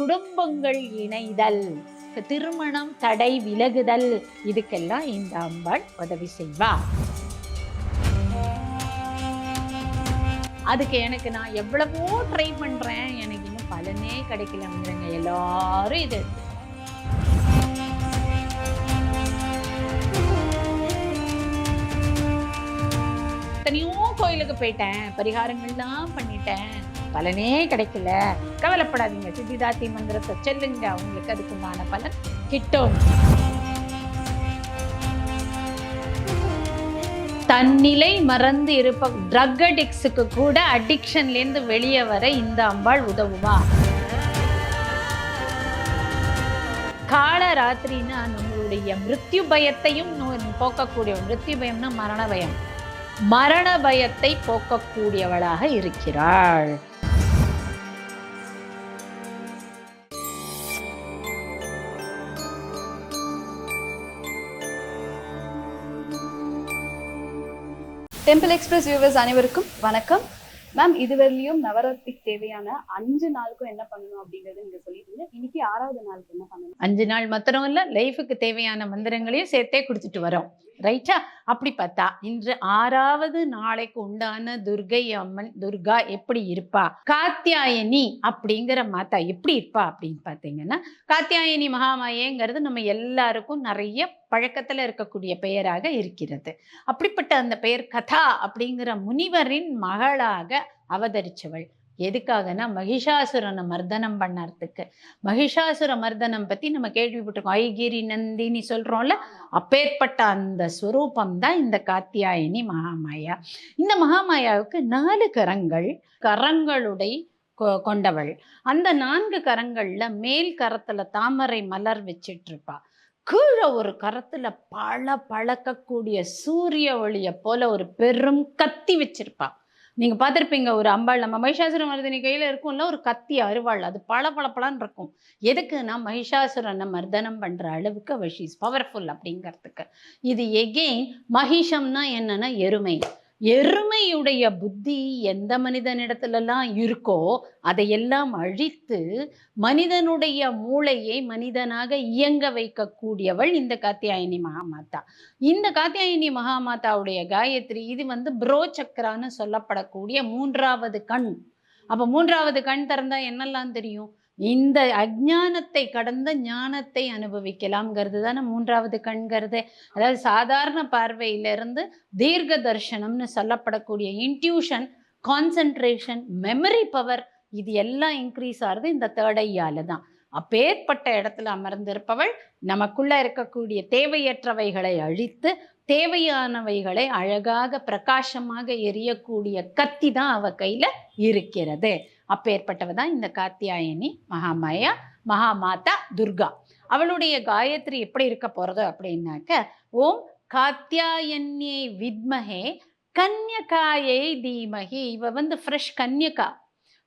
குடும்பங்கள் இணைதல் திருமணம் தடை விலகுதல் இதுக்கெல்லாம் இந்த அம்பாள் உதவி செய்வா. அதுக்கு எனக்கு நான் எவ்வளவோ ட்ரை பண்றேன். எனக்கு இன்னும் பலனே கிடைக்கலங்கிறங்க எல்லாரும் இது. எத்தனையோ கோயிலுக்கு போயிட்டேன். பரிகாரங்கள்லாம் பண்ணிட்டேன். பலனே கிடைக்கல. கவலைப்படாதீங்க. சித்திதாத்தி மந்திரத்தை செல்லுங்க. உங்களுக்கு அதுக்குண்டான பலன் கிட்டும். தன்னிலை மறந்து இருப்ப ட்ரக் அடிக்ஸுக்கு கூட அடிக்ஷன்லேருந்து வெளியே வர இந்த அம்பாள் உதவுவா கால ராத்திரினா நம்மளுடைய மிருத்யு பயத்தையும் போக்கக்கூடிய மிருத்யு பயம்னா மரண பயம். மரண பயத்தை போக்கக்கூடியவளாக இருக்கிறாள். டெம்பிள் எக்ஸ்பிரஸ் வியூவர்ஸ் அனைவருக்கும் வணக்கம். மேம் இதுவரையிலும் நவராத்திரிக்கு தேவையான அஞ்சு நாளுக்கும் என்ன பண்ணணும் அப்படிங்கறத நீங்க சொல்லிட்டீங்க. இன்னைக்கு ஆறாவது நாளுக்கு என்ன பண்ணணும்? அஞ்சு நாள் மாத்திரம் இல்ல லைஃபுக்கு தேவையான மந்திரங்களையும் சேர்த்தே கொடுத்துட்டு வரோம். ரைட்டா அப்படி பார்த்தா இன்று ஆறாவது நாளைக்கு உண்டான துர்கை அம்மன் துர்கா எப்படி இருப்பா? காத்தியாயனி அப்படிங்கிற மாதா எப்படி இருப்பா அப்படின்னு பார்த்தீங்கன்னா காத்தியாயனி மகாமாயேங்கிறது நம்ம எல்லாருக்கும் நிறைய பழக்கத்துல இருக்கக்கூடிய பெயராக இருக்கிறது. அப்படிப்பட்ட அந்த பெயர் கதா அப்படிங்கிற முனிவரின் மகளாக அவதரிச்சவள். எதுக்காகனா மகிஷாசுரனை மர்தனம் பண்ணறதுக்கு. மகிஷாசுர மர்தனம் பற்றி நம்ம கேள்விப்பட்டிருக்கோம். ஐகிரி நந்தினி சொல்கிறோம்ல அப்பேற்பட்ட அந்த ஸ்வரூபம் தான் இந்த காத்தியாயினி மகாமாயா. இந்த மகாமாயாவுக்கு நாலு கரங்கள் கரங்களுடைய கொ- கொண்டவள். அந்த நான்கு கரங்களில் மேல் கரத்தில் தாமரை மலர் வச்சிட்டு இருப்பா கீழே ஒரு கரத்தில் பல பழக்கக்கூடிய சூரிய ஒளியை போல ஒரு பெரும் கத்தி வச்சிருப்பாள் நீங்கள் பார்த்துருப்பீங்க ஒரு அம்பாள் நம்ம மகிஷாசுர மர்தினி கையில் இருக்கும்ல ஒரு கத்தி அருவாள். அது பல பல இருக்கும். எதுக்குன்னா மகிஷாசுரனை மர்தனம் பண்ணுற அளவுக்கு அவள் ஷீஸ் பவர்ஃபுல் அப்படிங்கிறதுக்கு. இது எகெயின் மகிஷம்னா என்னன்னா எருமை. எருமையுடைய புத்தி எந்த மனிதனிடத்துலலாம் இருக்கோ அதையெல்லாம் அழித்து மனிதனுடைய மூளையை மனிதனாக இயங்க வைக்கக்கூடியவள் இந்த காத்தியாயினி மகாமாதா. இந்த காத்தியாயினி மகாமாதாவுடைய காயத்ரி இது வந்து புரோ சக்கரான்னு சொல்லப்படக்கூடிய மூன்றாவது கண். அப்போ மூன்றாவது கண் திறந்தா என்னெல்லாம் தெரியும்? இந்த அஜ்ஞானத்தை கடந்த ஞானத்தை அனுபவிக்கலாம்ங்கிறது தானே மூன்றாவது கண்கிறது அதாவது சாதாரண பார்வையிலிருந்து தீர்க்க தர்ஷனம்னு சொல்லப்படக்கூடிய இன்ட்யூஷன் கான்சன்ட்ரேஷன் மெமரி பவர் இது எல்லாம் இன்க்ரீஸ் ஆகிறது இந்த தேர்டையால தான். அப்பேற்பட்ட இடத்துல அமர்ந்திருப்பவள் நமக்குள்ள இருக்கக்கூடிய தேவையற்றவைகளை அழித்து தேவையானவைகளை அழகாக பிரகாசமாக எரியக்கூடிய கத்தி தான் அவ கையில் இருக்கிறது. அப்பேற்பட்டவ தான் இந்த காத்தியாயனி மகாமாயா மகாமாதா துர்கா. அவளுடைய காயத்ரி எப்படி இருக்க போறது அப்படின்னாக்க ஓம் காத்தியாயன்யை வித்மஹே கன்யகாயை தீமகி. இவ வந்து ஃப்ரெஷ் கன்யகா.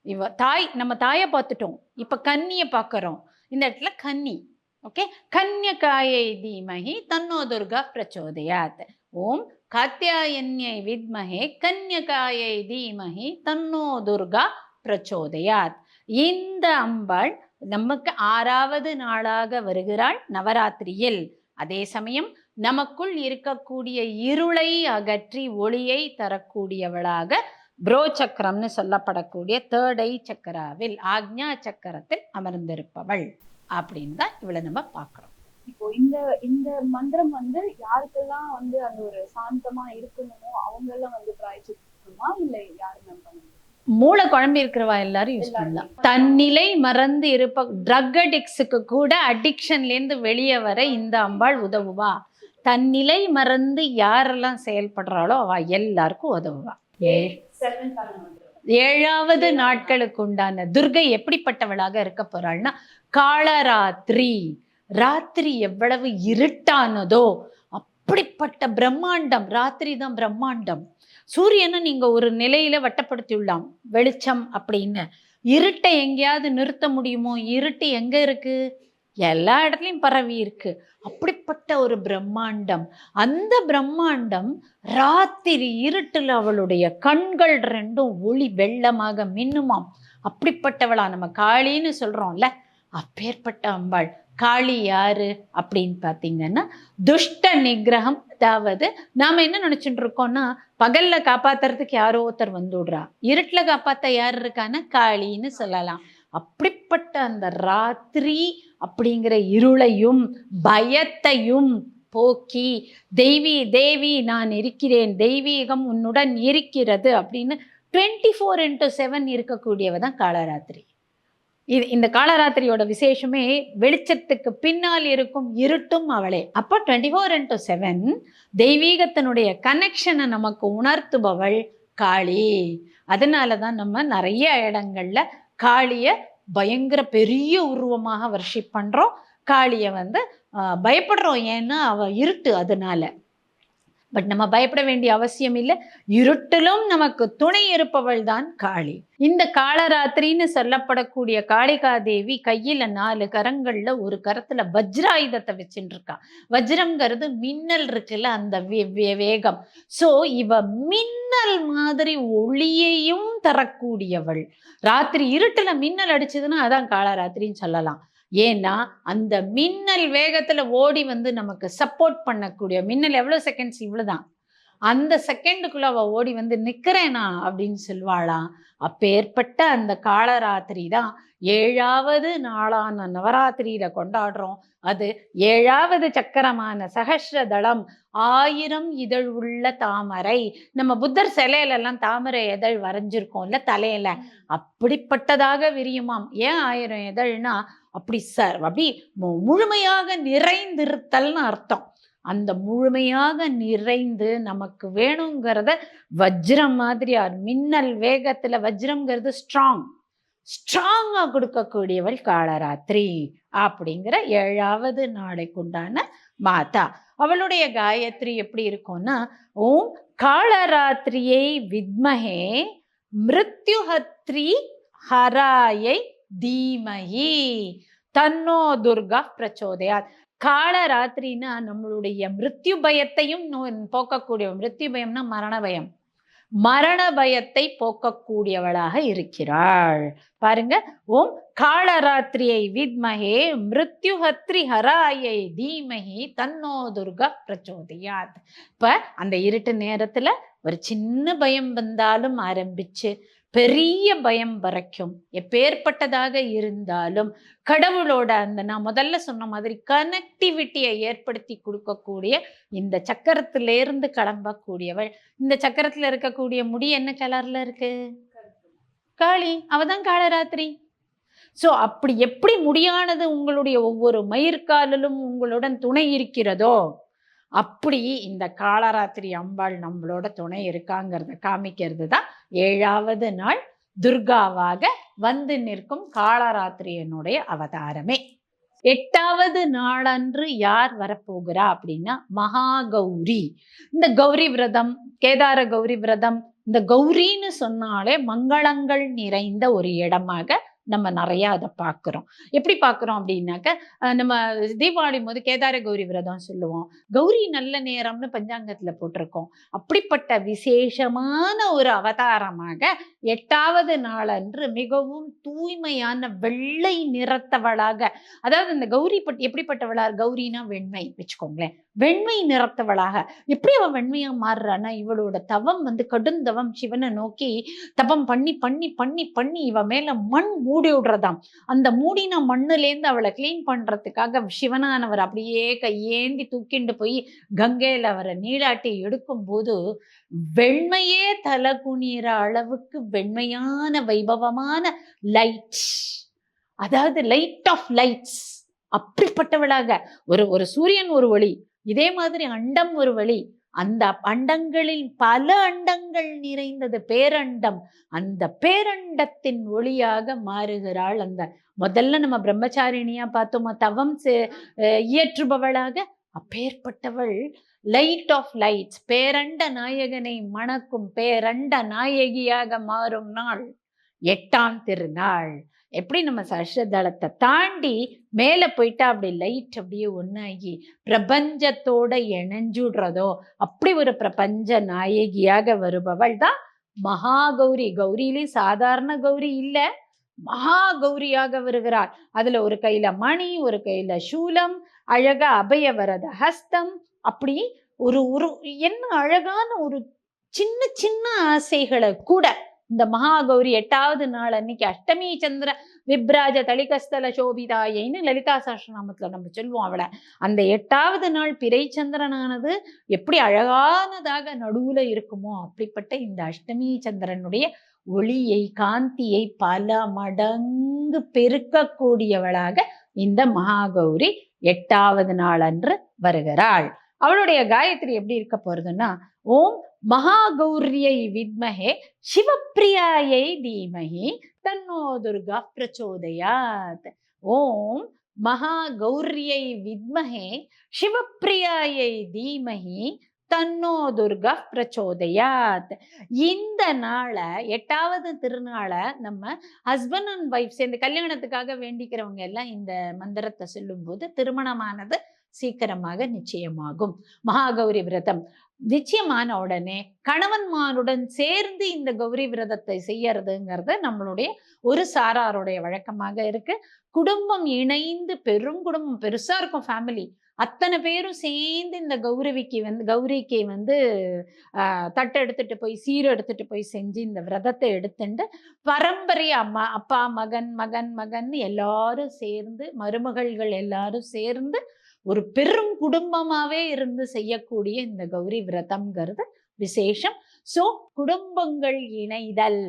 இவ தாய் நம்ம தாயை பார்த்துட்டோம். இப்போ கன்னியை பார்க்கறோம். இந்த இடத்துல கன்னி. ஓகே? கன்யகாயை தீமகி தன்னோ துர்கா பிரச்சோதயாத். ஓம் காத்தியாயன்யை வித்மஹே கன்யகாயை தீமஹி தன்னோ துர்கா பிரச்சோதயாத். இந்த அம்பாள் நமக்கு ஆறாவது நாளாக வருகிறாள் நவராத்திரியில். அதே சமயம் நமக்குள் இருக்கக்கூடிய இருளை அகற்றி ஒளியை தரக்கூடியவளாக புரோ சக்கரம்னு சொல்லப்படக்கூடிய தேர்ட் ஐ சக்கராவில் ஆக்ஞா சக்கரத்தில் அமர்ந்திருப்பவள். அப்படின்னு தான் இவளை நம்ம பார்க்குறோம். இப்போ இந்த இந்த மந்திரம் வந்து யாருக்கெல்லாம் வந்து அந்த ஒரு சாந்தமா இருக்கணுமோ அவங்க எல்லாம் வந்து பிராய்ச்சிக்கணுமா? இல்லை யாரு மேம் மூளை குழம்பி இருக்கிறவா எல்லாரும். யூஸ் பண்ணலாம். தன்னிலை மறந்து இருப்ப ட்ரக் அடிக்ஸுக்கு கூட அடிக்ஷன்லேருந்து வெளியே வர இந்த அம்பாள் உதவுவா. தன்னிலை மறந்து யாரெல்லாம் செயல்படுறாளோ அவ எல்லாருக்கும் உதவுவா. ஏழாவது நாட்களுக்கு உண்டான துர்கை எப்படிப்பட்டவளாக இருக்க போறாள்னா காளராத்திரி. ராத்திரி எவ்வளவு இருட்டானதோ அப்படிப்பட்ட பிரம்மாண்டம். ராத்திரி தான் பிரம்மாண்டம். சூரியனை நீங்கள் ஒரு நிலையில வட்டப்படுத்தியுள்ளாம். வெளிச்சம் அப்படின்னு. இருட்டை எங்கேயாவது நிறுத்த முடியுமோ? இருட்டு எங்கே இருக்குது எல்லா இடத்துலையும் பரவி இருக்கு. அப்படிப்பட்ட ஒரு பிரம்மாண்டம். அந்த பிரம்மாண்டம் ராத்திரி இருட்டில் அவளுடைய கண்கள் ரெண்டும் ஒளி வெள்ளமாக மின்னுமாம். அப்படிப்பட்டவளா நம்ம காளின்னு சொல்றோம்ல. அப்பேற்பட்ட அம்பாள். காளி யாரு அப்படின்னு பார்த்தீங்கன்னா துஷ்ட நிகிரகம் அதாவது நாம என்ன நினைச்சுட்டு இருக்கோம்னா பகல்ல காப்பாத்துறதுக்கு யாரோ ஒருத்தர் வந்துடுறா இருட்டில் காப்பாத்த யார் இருக்கான்னா காளின்னு சொல்லலாம். அப்படிப்பட்ட அந்த ராத்திரி அப்படிங்கிற இருளையும் பயத்தையும் போக்கி தெய்வி தேவி நான் இருக்கிறேன் தெய்வீகம் உன்னுடன் இருக்கிறது அப்படின்னு டுவெண்ட்டி ஃபோர் இன்ட்டு செவன் இருக்கக்கூடியவ தான் காலராத்திரி. இது இந்த காலராத்திரியோட விசேஷமே வெளிச்சத்துக்கு பின்னால் இருக்கும் இருட்டும் அவளே. அப்போ டுவெண்ட்டி ஃபோர் இன்ட்டு செவன் தெய்வீகத்தினுடைய கனெக்ஷனை நமக்கு உணர்த்துபவள் காளி. அதனால தான் நம்ம நிறைய இடங்கள்ல காளியை பயங்கர பெரிய உருவமாக வர்ஷிப் பண்ணுறோம் காளியை வந்து பயப்படுறோம். ஏன்னா அவள் இருட்டு அதனால. பட் நம்ம பயப்பட வேண்டிய அவசியம் இல்லை. இருட்டிலும் நமக்கு துணை இருப்பவள் தான் காளி. இந்த காளராத்திரின்னு சொல்லப்படக்கூடிய காளிகா தேவி கையில நாலு கரங்கள்ல ஒரு கரத்துல வஜ்ராயுதத்தை வச்சுட்டு இருக்கா வஜ்ரம்ங்கிறது மின்னல் இருக்குல்ல அந்த வே- வே- வேகம். சோ இவ மின்னல் மாதிரி ஒளியையும் தரக்கூடியவள். ராத்திரி இருட்டுல மின்னல் அடிச்சதுன்னா அதான் காளராத்திரின்னு சொல்லலாம். ஏன்னா அந்த மின்னல் வேகத்தில் ஓடி வந்து நமக்கு சப்போர்ட் பண்ணக்கூடிய மின்னல் எவ்வளோ செகண்ட்ஸ் இவ்வளோ தான் அந்த செகண்டுக்குள்ள அவ ஓடி வந்து நிக்கிறேனா அப்படின்னு சொல்வாளாம் அப்பேற்பட்ட அந்த காலராத்திரி தான் ஏழாவது நாளான நவராத்திரியில கொண்டாடுறோம். அது ஏழாவது சக்கரமான சகஸ்ரதளம் ஆயிரம் இதழ் உள்ள தாமரை. நம்ம புத்தர் சிலையில எல்லாம் தாமரை இதழ் வரைஞ்சிருக்கோம்ல தலையில. அப்படிப்பட்டதாக விரியுமாம். ஏன் ஆயிரம் இதழ்னா? அப்படி சார் அப்படி முழுமையாக நிறைந்திருத்தல்னு அர்த்தம். அந்த முழுமையாக நிறைந்து நமக்கு வேணுங்கிறத வஜ்ரம் மாதிரியார் மின்னல் வேகத்துல வஜ்ரம்ங்கிறது ஸ்ட்ராங் ஸ்ட்ராங்கா கொடுக்கக்கூடியவள் காலராத்திரி அப்படிங்கிற ஏழாவது நாளைக்குண்டான மாதா. அவளுடைய காயத்ரி எப்படி இருக்கும்னா ஓம் காலராத்திரியை வித்மஹே மிருத்யுஹத்ரி ஹராயை தீமஹி தன்னோ துர்கா பிரச்சோதயாத். காலராத்திரின்னா நம்மளுடைய மிருத்யு பயத்தையும் நோ- போக்கக்கூடிய மிருத்யு பயம்னா மரண பயம் மரண பயத்தை போக்கக்கூடியவளாக இருக்கிறாள். பாருங்க ஓம் காலராத்திரியை வித்மகே மிருத்யுஹத்ரி ஹராயை தீமஹி தன்னோ துர்கா பிரச்சோதியாத். இப்ப அந்த இருட்டு நேரத்துல ஒரு சின்ன பயம் வந்தாலும் ஆரம்பிச்சு பெரிய பயம் வரைக்கும் எப்பேற்பட்டதாக இருந்தாலும் கடவுளோட அந்த நான் முதல்ல சொன்ன மாதிரி கனெக்டிவிட்டியை ஏற்படுத்தி கொடுக்கக்கூடிய இந்த சக்கரத்திலேருந்து கிளம்பக்கூடியவள். இந்த சக்கரத்தில் இருக்கக்கூடிய முடி என்ன கலர்ல இருக்கு? காளி. அவதான் காலராத்திரி ஸோ அப்படி எப்படி முடியானது உங்களுடைய ஒவ்வொரு மயிர்காலிலும் உங்களுடன் துணை இருக்கிறதோ அப்படி இந்த காலராத்திரி அம்பாள் நம்மளோட துணை இருக்காங்கிறத காமிக்கிறது தான் ஏழாவது நாள் துர்காவாக வந்து நிற்கும் காலராத்திரியனுடைய அவதாரமே. எட்டாவது நாளன்று யார் வரப்போகிறா அப்படின்னா மகா கௌரி இந்த கௌரி விரதம் கேதார கௌரி விரதம் இந்த கௌரின்னு சொன்னாலே மங்களங்கள் நிறைந்த ஒரு இடமாக நம்ம நிறைய அதை பார்க்குறோம் எப்படி பார்க்குறோம் அப்படின்னாக்க நம்ம தீபாவளி போது கேதார கௌரி விரதம் சொல்லுவோம். கௌரி நல்ல நேரம்னு பஞ்சாங்கத்துல போட்டிருக்கோம். அப்படிப்பட்ட விசேஷமான ஒரு அவதாரமாக எட்டாவது நாளன்று மிகவும் தூய்மையான வெள்ளை நிறத்தவளாக அதாவது இந்த கௌரி பட் எப்படிப்பட்டவளார் கௌரினா வெண்மை வச்சுக்கோங்களேன். வெண்மை நிறத்தவளாக. எப்படி அவன் வெண்மையா மாறுறான்னா இவளோட தவம் வந்து கடுந்தவம் சிவனை நோக்கி தவம் பண்ணி பண்ணி பண்ணி பண்ணி இவ மேல மண் மூடி விடுறதாம். அந்த மூடின மண்ணுலேருந்து அவளை கிளீன் பண்ணுறதுக்காக சிவனானவர் அப்படியே கையேந்தி தூக்கிண்டு போய் கங்கையில் அவரை நீளாட்டி எடுக்கும்போது வெண்மையே தலை குனிகிற அளவுக்கு வெண்மையான வைபவமான லைட் அதாவது லைட் ஆஃப் லைட்ஸ் அப்படிப்பட்டவளாக. ஒரு ஒரு சூரியன் ஒரு ஒளி. இதே மாதிரி அண்டம் ஒரு வழி. அந்த அண்டங்களில் பல அண்டங்கள் நிறைந்தது. பேரண்டம். அந்த பேரண்டத்தின் ஒளியாக மாறுகிறாள் அந்த முதல்ல நம்ம பிரம்மச்சாரிணியா பார்த்தோமா? தவம் செ- அஹ் இயற்றுபவளாக அப்பேற்பட்டவள். லைட் ஆஃப் லைட்ஸ் பேரண்ட நாயகனை மணக்கும் பேரண்ட நாயகியாக மாறும் நாள். எட்டாம் திருநாள். எப்படி நம்ம சஷ்டதளத்தை தாண்டி மேலே போயிட்டா அப்படி லைட் அப்படியே ஒன்னாகி பிரபஞ்சத்தோட இணைஞ்சுடுறதோ அப்படி ஒரு பிரபஞ்ச நாயகியாக வருபவள் தான் மகா கௌரி கௌரியிலே சாதாரண கௌரி இல்ல. மகா கௌரியாக வருகிறாள். அதுல ஒரு கையில மணி ஒரு கையில சூலம் அழகா அபயவரத ஹஸ்தம் அப்படி ஒரு ஒரு என்ன அழகான ஒரு சின்ன சின்ன ஆசைகளை கூட இந்த மகாகௌரி எட்டாவது நாள் அன்னைக்கு அஷ்டமி சந்திர விப்ராஜ தளிகஸ்தல சோபிதாயின்னு லலிதா சாஸ்திரநாமத்தில் நம்ம சொல்லுவோம் அவளை. அந்த எட்டாவது நாள் பிறைச்சந்திரனானது எப்படி அழகானதாக நடுவுல இருக்குமோ அப்படிப்பட்ட இந்த அஷ்டமி சந்திரனுடைய ஒளியை காந்தியை பல மடங்கு பெருக்கக்கூடியவளாக இந்த மகாகௌரி எட்டாவது நாள் அன்று வருகிறாள். அவளுடைய காயத்ரி எப்படி இருக்க போறதுன்னா ஓம் மகாகௌரியை வித்மஹே சிவப்பிரியாயை தீமஹி தன்னோ துர்கா பிரச்சோதயாத். ஓம் மகாகௌரியை வித்மஹே சிவப்பிரியாயை தீமஹி தன்னோ துர்கா பிரச்சோதயாத். இந்த நாளை எட்டாவது திருநாளை நம்ம ஹஸ்பண்ட் அண்ட் ஒய்ஃப் சேர்ந்து கல்யாணத்துக்காக வேண்டிக்கிறவங்க எல்லாம் இந்த மந்திரத்தை சொல்லும்போது திருமணமானது சீக்கிரமாக நிச்சயமாகும். மகாகௌரி விரதம். நிச்சயமான உடனே கணவன்மாருடன் சேர்ந்து இந்த கௌரி விரதத்தை செய்யறதுங்கிறது நம்மளுடைய ஒரு சாராருடைய வழக்கமாக இருக்கு. குடும்பம் இணைந்து பெரும் குடும்பம் பெருசா இருக்கும் ஃபேமிலி அத்தனை பேரும் சேர்ந்து இந்த கௌரவிக்கு வந்து கௌரிக்கு வந்து ஆஹ், எடுத்துட்டு போய் சீர் எடுத்துட்டு போய் செஞ்சு இந்த விரதத்தை எடுத்துட்டு பரம்பரை அம்மா அப்பா மகன் மகன் மகன் எல்லாரும் சேர்ந்து மருமகள்கள் எல்லாரும் சேர்ந்து ஒரு பெரும் குடும்பமாவே இருந்து செய்யக்கூடிய இந்த கௌரி விரதம்ங்கிறது விசேஷம். சோ குடும்பங்கள் இணைதல்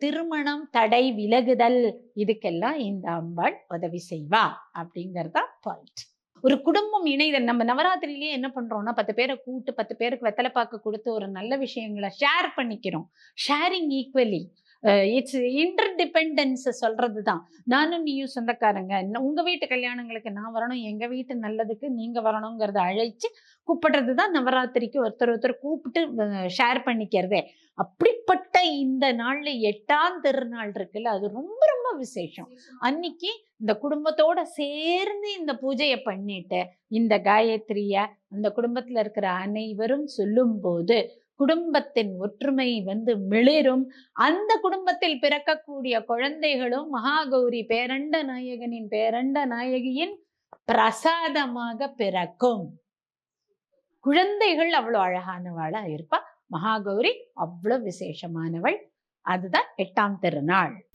திருமணம் தடை விலகுதல் இதுக்கெல்லாம் இந்த அம்பாள் உதவி செய்வா அப்படிங்கறதா பாயிண்ட் ஒரு குடும்பம் இணைதல் நம்ம நவராத்திரிலேயே என்ன பண்றோம்னா பத்து பேரை கூட்டு பத்து பேருக்கு வெத்தலை பாக்கு கொடுத்து ஒரு நல்ல விஷயங்களை ஷேர் பண்ணிக்கிறோம். Sharing equally it's interdependence சொல்றது தான் நானும் நீயும் சொந்தக்காரங்க. ந- உங்க வீட்டு கல்யாணங்களுக்கு நான் வரணும் எங்க வீட்டு நல்லதுக்கு நீங்க வரணுங்கிறத அழைச்சு கூப்பிடுறது தான் நவராத்திரிக்கு ஒருத்தர் ஒருத்தர் கூப்பிட்டு ஷேர் பண்ணிக்கிறதே. அப்படிப்பட்ட இந்த நாள்ல எட்டாம் திருநாள் இருக்குல்ல அது ரொம்ப ரொம்ப விசேஷம். அன்னைக்கு இந்த குடும்பத்தோட சேர்ந்து இந்த பூஜையை பண்ணிட்டு இந்த காயத்ரிய அந்த குடும்பத்துல இருக்கிற அனைவரும் சொல்லும்போது குடும்பத்தின் ஒற்றுமை வந்து மிளிரும். அந்த குடும்பத்தில் பிறக்கக்கூடிய குழந்தைகளும் மகாகௌரி பேரண்ட நாயகனின் பேரண்ட நாயகியின் பிரசாதமாக பிறக்கும். குழந்தைகள் அவ்வளவு அழகானவளா இருப்பா. மகாகௌரி அவ்வளவு விசேஷமானவள். அதுதான் எட்டாம் திருநாள்.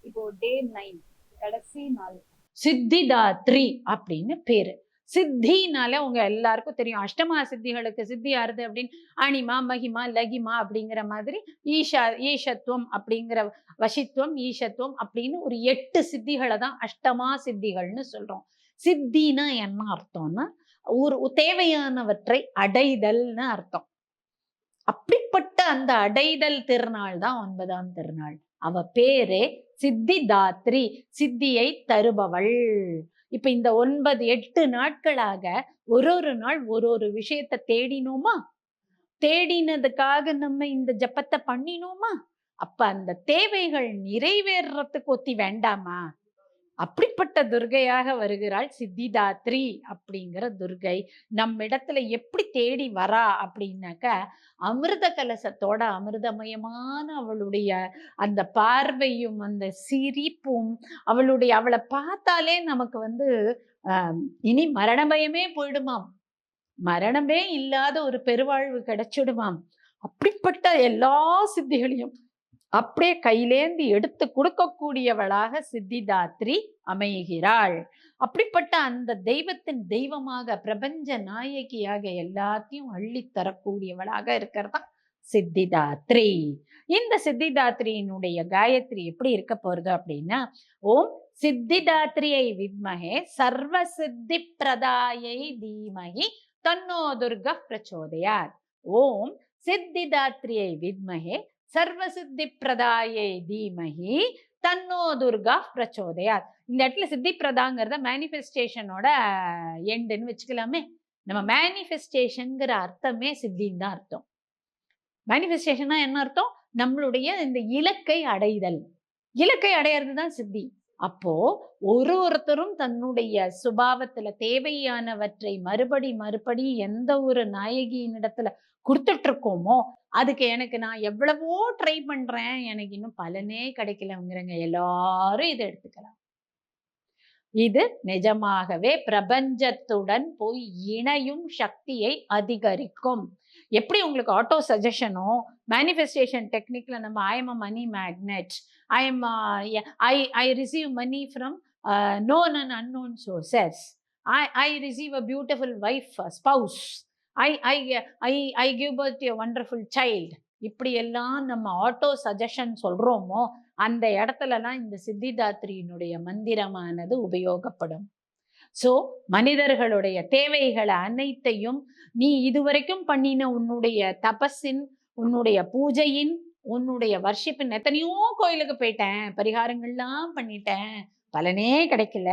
இப்போ டே நைன் கடைசி நாள். சித்திதாத்ரி அப்படின்னு பேரு. சித்தினால உங்க எல்லாருக்கும் தெரியும். அஷ்டமா சித்திகளுக்கு சித்தி ஆறுது அப்படின்னு? அனிமா மகிமா லகிமா அப்படிங்கிற மாதிரி ஈஷா ஈஷத்துவம் அப்படிங்கிற வசித்துவம் ஈஷத்துவம் அப்படின்னு ஒரு எட்டு சித்திகளை தான் அஷ்டமா சித்திகள்னு சொல்றோம். சித்தினா என்ன அர்த்தம்னா ஒரு தேவையானவற்றை அடைதல்னு அர்த்தம். அப்படிப்பட்ட அந்த அடைதல் திருநாள் தான் ஒன்பதாம் திருநாள். அவ பேரே சித்திதாத்ரி சித்தியை தருபவள். இப்ப இந்த ஒன்பது எட்டு நாட்களாக ஒரு ஒரு நாள் ஒரு ஒரு விஷயத்தை தேடினோமா? தேடினதுக்காக நம்ம இந்த ஜப்பத்தை பண்ணினோமா? அப்ப அந்த தேவைகள் நிறைவேறத்துக்கு ஒத்தி வேண்டாமா? அப்படிப்பட்ட துர்கையாக வருகிறாள் சித்திதாத்ரி அப்படிங்கிற துர்கை. நம்ம இடத்துல எப்படி தேடி வரா அப்படின்னாக்க அமிர்த கலசத்தோட அமிர்தமயமான அவளுடைய அந்த பார்வையும் அந்த சிரிப்பும் அவளுடைய அவளை பார்த்தாலே நமக்கு வந்து ஆஹ், இனி மரண பயமே போயிடுமாம். மரணமே இல்லாத ஒரு பெருவாழ்வு கிடைச்சிடுமாம். அப்படிப்பட்ட எல்லா சித்திகளையும் அப்படியே கையிலேந்து எடுத்து கொடுக்கக்கூடியவளாக சித்திதாத்ரி அமைகிறாள். அப்படிப்பட்ட அந்த தெய்வத்தின் தெய்வமாக பிரபஞ்ச நாயகியாக எல்லாத்தையும் அள்ளி தரக்கூடியவளாக இருக்கிறதா சித்திதாத்ரி. இந்த சித்திதாத்ரியினுடைய காயத்ரி எப்படி இருக்க போறது அப்படின்னா ஓம் சித்திதாத்ரியை வித்மகே சர்வ சித்தி பிரதாயை தீமகி தன்னோ துர்க பிரச்சோதையார் ஓம் சித்திதாத்ரியை வித்மகே சர்வ சித்தி பிரதாயை தீமகி தன்னோ துர்கா பிரச்சோதயாத். இந்த இடத்துல சித்தி பிரதாங்கிறத மேனிஃபெஸ்டேஷனோட எண்டுன்னு வச்சுக்கலாமே. நம்ம மேனிஃபெஸ்டேஷனுங்கிற அர்த்தமே சித்தின்னு தான் அர்த்தம். மேனிஃபெஸ்டேஷன்னா என்ன அர்த்தம்? நம்மளுடைய இந்த இலக்கை அடைதல். இலக்கை அடையிறது தான் சித்தி. அப்போ ஒரு ஒருத்தரும் தன்னுடைய சுபாவத்துல தேவையானவற்றை மறுபடி மறுபடி எந்த ஒரு நாயகியினிடத்துல கொடுத்துட்டு இருக்கோமோ அதுக்கு எனக்கு நான் எவ்வளவோ ட்ரை பண்றேன். எனக்கு இன்னும் பலனே கிடைக்கலங்கிறங்க. எல்லாரும் இதை எடுத்துக்கலாம். இது நிஜமாகவே பிரபஞ்சத்துடன் போய் இணையும் சக்தியை அதிகரிக்கும். எப்படி உங்களுக்கு ஆட்டோ சஜஷனோ மேனிஃபெஸ்டேஷன் டெக்னிக்ல நம்ம I am a money magnet I am I I receive money from known and unknown sources I I receive a beautiful wife spouse I I I I give birth a wonderful a இப்படி எல்லாம் நம்ம auto suggestion சொல்றோமோ அந்த இடத்துலலாம் இந்த சித்திதாத்ரியினுடைய மந்திரமானது உபயோகப்படும். So மனிதர்களுடைய தேவைகளை அனைத்தையும் நீ இதுவரைக்கும் பண்ணின உன்னுடைய தபஸின் உன்னுடைய பூஜையின் உன்னுடைய வர்ஷிப்பின் எத்தனையோ கோயிலுக்கு போயிட்டேன். பரிகாரங்கள்லாம் பண்ணிட்டேன். பலனே கிடைக்கல.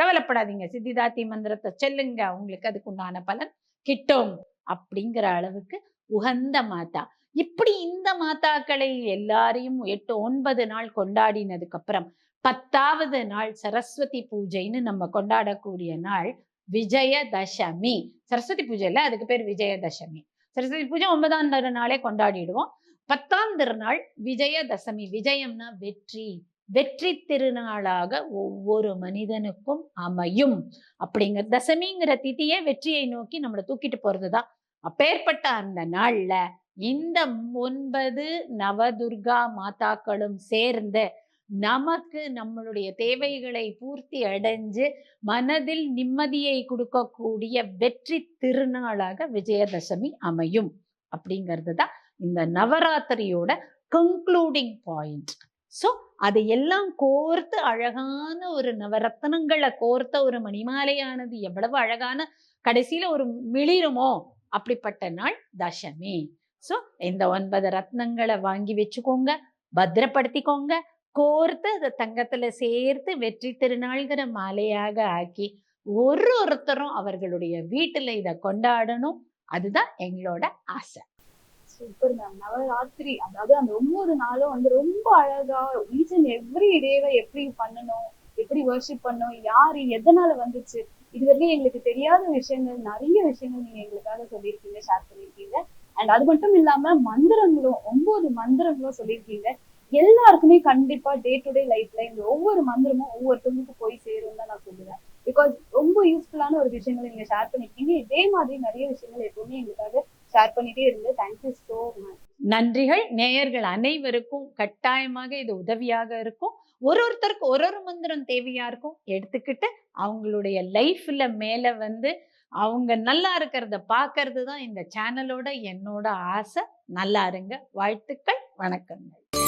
கவலைப்படாதீங்க. சித்திதாத்தி மந்திரத்தை செல்லுங்க. உங்களுக்கு அதுக்குண்டான பலன் கிட்டும் அப்படிங்கிற அளவுக்கு உகந்த மாதா. இப்படி இந்த மாதாக்களை எல்லாரையும் எட்டு ஒன்பது நாள் கொண்டாடினதுக்கு அப்புறம் பத்தாவது நாள் சரஸ்வதி பூஜைன்னு நம்ம கொண்டாடக்கூடிய நாள் விஜயதசமி. சரஸ்வதி பூஜைல அதுக்கு பேர் விஜயதசமி. சரஸ்வதி பூஜை ஒன்பதாம் நாளே கொண்டாடிடுவோம். பத்தாம் திருநாள் விஜயதசமி. விஜயம்னா வெற்றி. வெற்றி திருநாளாக ஒவ்வொரு மனிதனுக்கும் அமையும். அப்படிங்கிற தசமிங்கிற திதியே வெற்றியை நோக்கி நம்மளை தூக்கிட்டு போறதுதான். அப்பேற்பட்ட அந்த நாள்ல இந்த ஒன்பது நவதுர்கா மாதாக்களும் சேர்ந்து நமக்கு நம்மளுடைய தேவைகளை பூர்த்தி அடைஞ்சு மனதில் நிம்மதியை கொடுக்கக்கூடிய வெற்றி திருநாளாக விஜயதசமி அமையும். அப்படிங்கிறது தான் இந்த நவராத்திரியோட கன்க்ளூடிங் பாயிண்ட் ஸோ அதை எல்லாம் கோர்த்து அழகான ஒரு நவரத்னங்களை கோர்த்த ஒரு மணிமாலையானது எவ்வளவு அழகான கடைசியில ஒரு மிளிருமோ? அப்படிப்பட்ட நாள் தசமி. ஸோ இந்த ஒன்பது ரத்னங்களை வாங்கி வச்சுக்கோங்க பத்திரப்படுத்திக்கோங்க கோர்த்து அதை தங்கத்துல சேர்த்து வெற்றி திருநாள்கிற மாலையாக ஆக்கி ஒரு ஒருத்தரும் அவர்களுடைய வீட்டுல இதை கொண்டாடணும். அதுதான் எங்களோட ஆசை. சூப்பர் மேம் நவராத்திரி அதாவது அந்த ஒவ்வொரு நாளும் வந்து ரொம்ப அழகா ஈச் அண்ட் எவ்ரி டேவை எப்படி பண்ணணும் எப்படி வர்ஷிப் பண்ணணும் யாரு எதனால வந்துச்சு இது வரைக்கும் எங்களுக்கு தெரியாத விஷயங்கள் நிறைய விஷயங்கள் நீங்க எங்களுக்காக சொல்லியிருக்கீங்க ஷேர் பண்ணியிருக்கீங்க. அண்ட் அது மட்டும் இல்லாம மந்திரங்களும் ஒன்பது மந்திரங்களும் சொல்லியிருக்கீங்க. எல்லாருக்குமே கண்டிப்பா டே டு டே லைஃப்ல இந்த ஒவ்வொரு மந்திரமும் ஒவ்வொருத்தவங்களுக்கும் போய் சேரும் தான் நான் சொல்லுவேன். பிகாஸ் ரொம்ப யூஸ்ஃபுல்லான ஒரு விஷயங்களை நீங்க ஷேர் பண்ணிருக்கீங்க இதே மாதிரி நிறைய விஷயங்கள் எப்பவுமே எங்களுக்காக ஷேர் பண்ணிட்டே இருந்தேன் தேங்க்யூ ஸோ மச் நன்றிகள். நேயர்கள் அனைவருக்கும் கட்டாயமாக இது உதவியாக இருக்கும். ஒரு ஒருத்தருக்கு ஒரு ஒரு மந்திரம் தேவையா இருக்கும். எடுத்துக்கிட்டு அவங்களுடைய லைஃப்ல மேல வந்து அவங்க நல்லா இருக்கிறத பார்க்கறது தான் இந்த சேனலோட என்னோட ஆசை. நல்லா இருங்க. வாழ்த்துக்கள். வணக்கங்கள்.